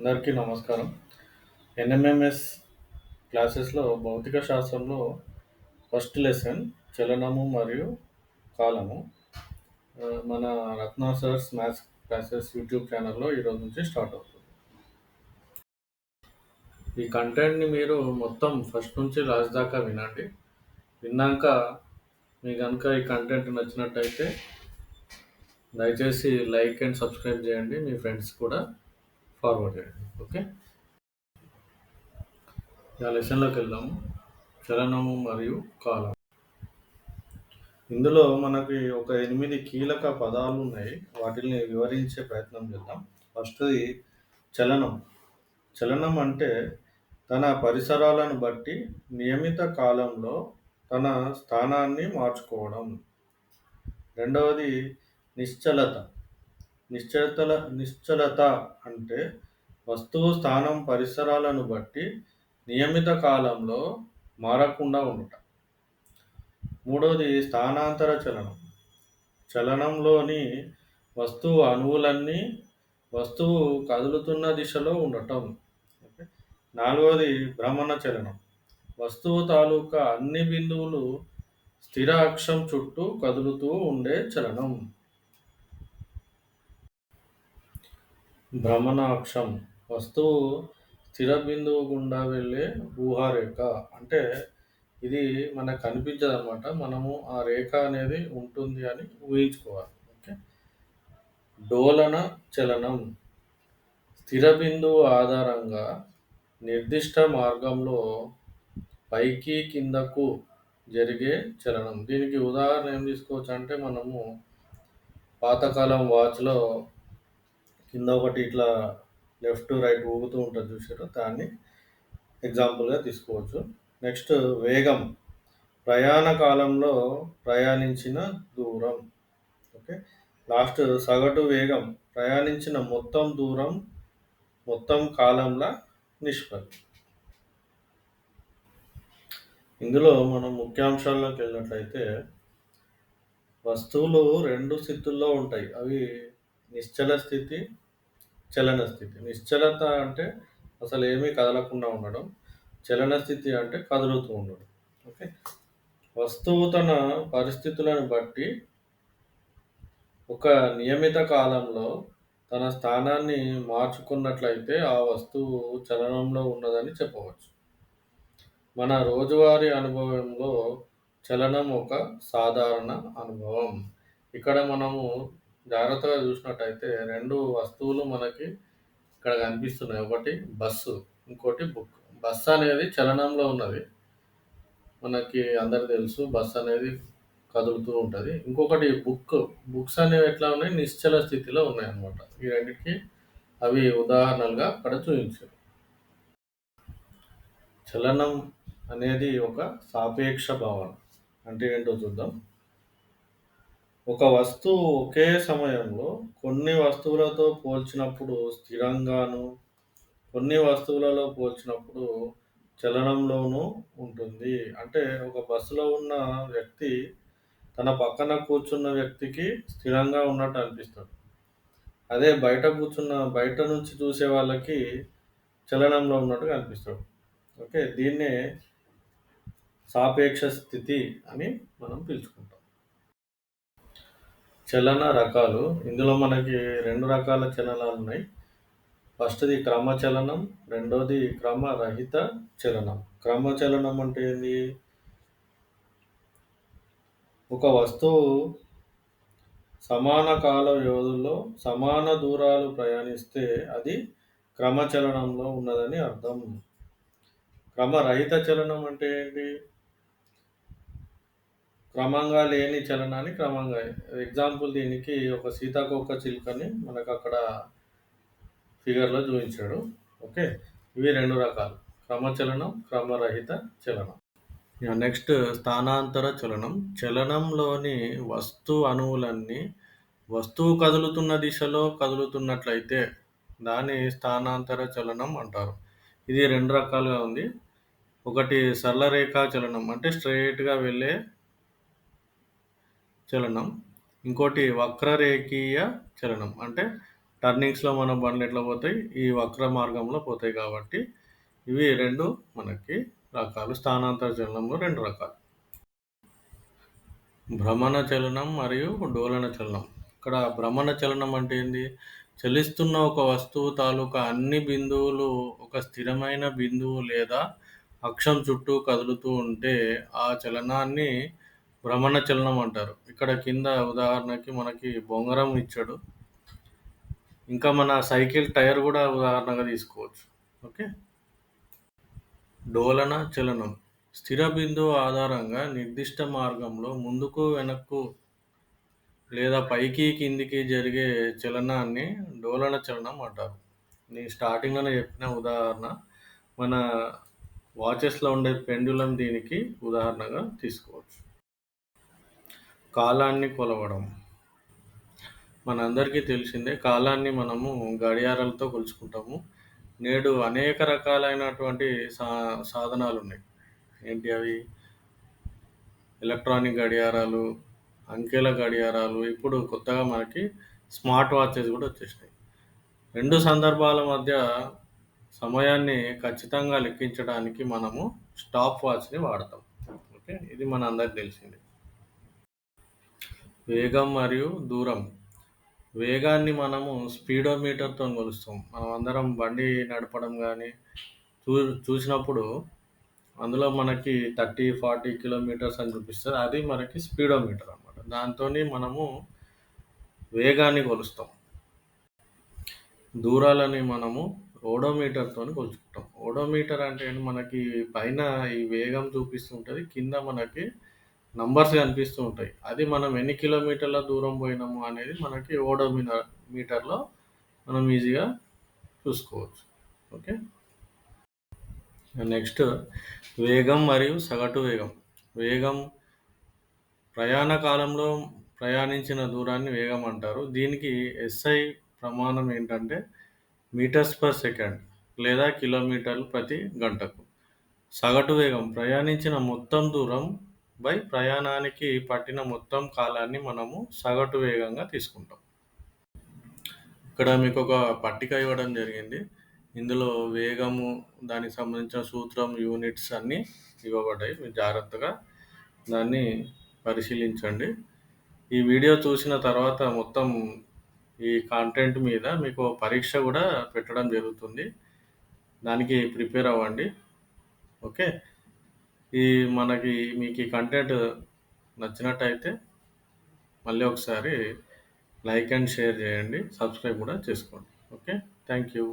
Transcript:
అందరికీ నమస్కారం. ఎన్ఎంఎంఎస్ క్లాసెస్లో భౌతిక శాస్త్రంలో ఫస్ట్ లెసన్ చలనము మరియు కాలము. మన Ratna sirs maths classes YouTube ఛానల్లో ఈరోజు నుంచి స్టార్ట్ అవుతుంది. ఈ కంటెంట్ని మీరు మొత్తం ఫస్ట్ నుంచి లాస్ట్ దాకా వినండి. విన్నాక మీ కనుక ఈ కంటెంట్ నచ్చినట్టయితే దయచేసి లైక్ అండ్ సబ్స్క్రైబ్ చేయండి మీ ఫ్రెండ్స్ కూడా. ఫార్వర్డ్ చేయండి ఓకే ఆ లెసన్లోకి వెళ్దాము చలనము మరియు కాలం ఇందులో మనకి ఒక ఎనిమిది కీలక పదాలు ఉన్నాయి. వాటిని వివరించే ప్రయత్నం చేద్దాం. ఫస్ట్ది చలనం. చలనం అంటే తన పరిసరాలను బట్టి నియమిత కాలంలో తన స్థానాన్ని మార్చుకోవడం. రెండవది నిశ్చలత. నిశ్చలతల నిశ్చలత అంటే వస్తువు స్థానం పరిసరాలను బట్టి నియమిత కాలంలో మారకుండా ఉండటం. మూడవది స్థానాంతర చలనం. చలనంలోని వస్తువు అణువులన్నీ వస్తువు కదులుతున్న దిశలో ఉండటం. నాలుగవది భ్రమణ చలనం. వస్తువు తాలూకా అన్ని బిందువులు స్థిర అక్షం చుట్టూ కదులుతూ ఉండే చలనం. భ్రమణాక్షం వస్తువు స్థిర బిందువు గుండా వెళ్ళే ఊహారేఖ. అంటే ఇది మనకు కనిపించదు అనమాట మనము ఆ రేఖ అనేది ఉంటుంది అని ఊహించుకోవాలి. ఓకే? డోలన చలనం. స్థిర బిందువు ఆధారంగా నిర్దిష్ట మార్గంలో పైకి కిందకు జరిగే చలనం. దీనికి ఉదాహరణ ఏం తీసుకోవచ్చు అంటే మనము పాతకాలం వాచ్లో కింద ఒకటి ఇట్లా లెఫ్ట్ రైట్ ఊగుతూ ఉంటుంది చూసారు దాన్ని ఎగ్జాంపుల్గా తీసుకోవచ్చు. నెక్స్ట్ వేగం. ప్రయాణ కాలంలో ప్రయాణించిన దూరం. ఓకే. లాస్ట్ సగటు వేగం. ప్రయాణించిన మొత్తం దూరం మొత్తం కాలంలో నిష్పత్తి. ఇందులో మనం ముఖ్యాంశాల్లోకి వెళ్ళినట్లయితే వస్తువులు రెండు స్థితుల్లో ఉంటాయి. అవి నిశ్చల స్థితి చలన స్థితి. నిశ్చలత అంటే అసలు ఏమీ కదలకుండా ఉండడం. చలన స్థితి అంటే కదులుతూ ఉండడం. ఓకే? వస్తువు తన పరిస్థితులను బట్టి ఒక నియమిత కాలంలో తన స్థానాన్ని మార్చుకున్నట్లయితే ఆ వస్తువు చలనంలో ఉన్నదని చెప్పవచ్చు. మన రోజువారీ అనుభవంలో చలనం ఒక సాధారణ అనుభవం. ఇక్కడ మనము జాగ్రత్తగా చూసినట్టయితే రెండు వస్తువులు మనకి ఇక్కడ కనిపిస్తున్నాయి. ఒకటి బస్సు ఇంకోటి బుక్. బస్సు అనేది చలనంలో ఉన్నది. మనకి అందరు తెలుసు బస్సు అనేది కదులుతూ ఉంటుంది. ఇంకొకటి బుక్. బుక్స్ అనేవి ఎట్లా ఉన్నాయి? నిశ్చల స్థితిలో ఉన్నాయి అన్నమాట ఈ రెండింటికి అవి ఉదాహరణలుగా అక్కడ చూపించారు. చలనం అనేది ఒక సాపేక్ష భావన. అంటే ఏంటో చూద్దాం. ఒక వస్తువు ఒకే సమయంలో కొన్ని వస్తువులతో పోల్చినప్పుడు స్థిరంగాను కొన్ని వస్తువులలో పోల్చినప్పుడు చలనంలోనూ ఉంటుంది. అంటే ఒక బస్సులో ఉన్న వ్యక్తి తన పక్కన కూర్చున్న వ్యక్తికి స్థిరంగా ఉన్నట్టు అనిపిస్తాడు అదే బయట కూర్చున్న బయట నుంచి చూసే వాళ్ళకి చలనంలో ఉన్నట్టుగా అనిపిస్తాడు ఓకే దీన్నే సాపేక్ష స్థితి అని మనం పిలుచుకుంటాం. చలన రకాలు. ఇందులో మనకి రెండు రకాల చలనాలు ఉన్నాయి. ఫస్ట్ది క్రమచలనం రెండోది క్రమరహిత చలనం. క్రమచలనం అంటే ఏంది? ఒక వస్తువు సమాన కాల వ్యవధుల్లో సమాన దూరాలు ప్రయాణిస్తే అది క్రమచలనంలో ఉన్నదని అర్థం. క్రమరహిత చలనం అంటే ఏంటి? క్రమంగా లేని చలనాన్ని క్రమంగా ఎగ్జాంపుల్ దీనికి ఒక సీతాకోక చిలుకని మనకు అక్కడ ఫిగర్లో చూపించాడు. ఓకే? ఇవి రెండు రకాలు. క్రమచలనం క్రమరహిత చలనం. నెక్స్ట్ స్థానాంతర చలనం. చలనంలోని వస్తు అణువులన్నీ వస్తువు కదులుతున్న దిశలో కదులుతున్నట్లయితే దాన్ని స్థానాంతర చలనం అంటారు. ఇది రెండు రకాలుగా ఉంది. ఒకటి సరళ రేఖా చలనం అంటే స్ట్రైట్గా వెళ్ళే చలనం ఇంకోటి వక్రరేఖీయ చలనం అంటే టర్నింగ్స్‌లో మన బండ్లు ఎట్లా పోతాయి? ఈ వక్ర మార్గంలో పోతాయి కాబట్టి ఇవి రెండు మనకి రకాలు. స్థానాంతర చలనంలో రెండు రకాలు. భ్రమణ చలనం మరియు డోలన చలనం. ఇక్కడ భ్రమణ చలనం అంటే ఏంది? చలిస్తున్న ఒక వస్తువు తాలూకా అన్ని బిందువులు ఒక స్థిరమైన బిందువు లేదా అక్షం చుట్టూ కదులుతూ ఉంటే ఆ చలనాన్ని భ్రమణ చలనం అంటారు. ఇక్కడ కింద ఉదాహరణకి మనకి బొంగరం ఇచ్చాడు. ఇంకా మన సైకిల్ టైర్ కూడా ఉదాహరణగా తీసుకోవచ్చు. ఓకే. డోలన చలనం. స్థిర బిందువు ఆధారంగా నిర్దిష్ట మార్గంలో ముందుకు, వెనక్కు లేదా పైకి, కిందికి జరిగే చలనాన్ని డోలన చలనం అంటారు. నేను స్టార్టింగ్‌లోనే చెప్పిన ఉదాహరణ మన వాచెస్‌లో ఉండే పెండులం దీనికి ఉదాహరణగా తీసుకోవచ్చు. కాలాన్ని కొలవడం. మనందరికీ తెలిసిందే కాలాన్ని మనము గడియారాలతో కొలుచుకుంటాము. నేడు అనేక రకాలైనటువంటి సా సాధనాలు ఉన్నాయి ఏంటి అవి? ఎలక్ట్రానిక్ గడియారాలు, అంకెల గడియారాలు, ఇప్పుడు కొత్తగా మనకి స్మార్ట్ వాచెస్ కూడా వచ్చేసినాయి. రెండు సందర్భాల మధ్య సమయాన్ని ఖచ్చితంగా లెక్కించడానికి మనము స్టాప్ వాచ్‌ని వాడతాం. ఓకే. ఇది మన అందరికి తెలిసిందే. వేగం మరియు దూరం. వేగాన్ని మనము స్పీడోమీటర్తో కొలుస్తాం. అందరం బండి నడపడం కానీ చూ చూసినప్పుడు అందులో మనకి 30, 40 కిలోమీటర్స్ అని చూపిస్తుంది అది మనకి స్పీడోమీటర్ అనమాట దాంతోని మనము వేగాన్ని కొలుస్తాం. దూరాలని మనము ఓడోమీటర్‌తోని కొలుచుకుంటాం. ఓడోమీటర్ అంటే మనకి పైన ఈ వేగం చూపిస్తూ కింద మనకి నంబర్స్ కనిపిస్తూ ఉంటాయి. అది మనం ఎన్ని కిలోమీటర్ల దూరం పోయినాము అనేది మనకి ఓడో మీటర్‌లో మనం ఈజీగా చూసుకోవచ్చు. ఓకే. నెక్స్ట్ వేగం మరియు సగటు వేగం. వేగం ప్రయాణ కాలంలో ప్రయాణించిన దూరాన్ని వేగం అంటారు. దీనికి ఎస్ఐ ప్రమాణం ఏంటంటే మీటర్స్ పర్ సెకండ్ లేదా కిలోమీటర్లు ప్రతి గంటకు. సగటు వేగం ప్రయాణించిన మొత్తం దూరం బై ప్రయాణానికి పట్టిన మొత్తం కాలాన్ని మనము సగటు వేగంగా తీసుకుంటాం. ఇక్కడ మీకు ఒక పట్టిక ఇవ్వడం జరిగింది. ఇందులో వేగము, దానికి సంబంధించిన సూత్రం, యూనిట్స్ అన్నీ ఇవ్వబడ్డాయి. మీరు జాగ్రత్తగా దాన్ని పరిశీలించండి. ఈ వీడియో చూసిన తర్వాత మొత్తం ఈ కంటెంట్ మీద మీకు పరీక్ష కూడా పెట్టడం జరుగుతుంది. దానికి ప్రిపేర్ అవ్వండి. ఓకే. ఈ మనకి మీకు ఈ కంటెంట్ నచ్చినట్టయితే మళ్ళీ ఒకసారి లైక్ అండ్ షేర్ చేయండి. సబ్స్క్రైబ్ కూడా చేసుకోండి. ఓకే. Thank you.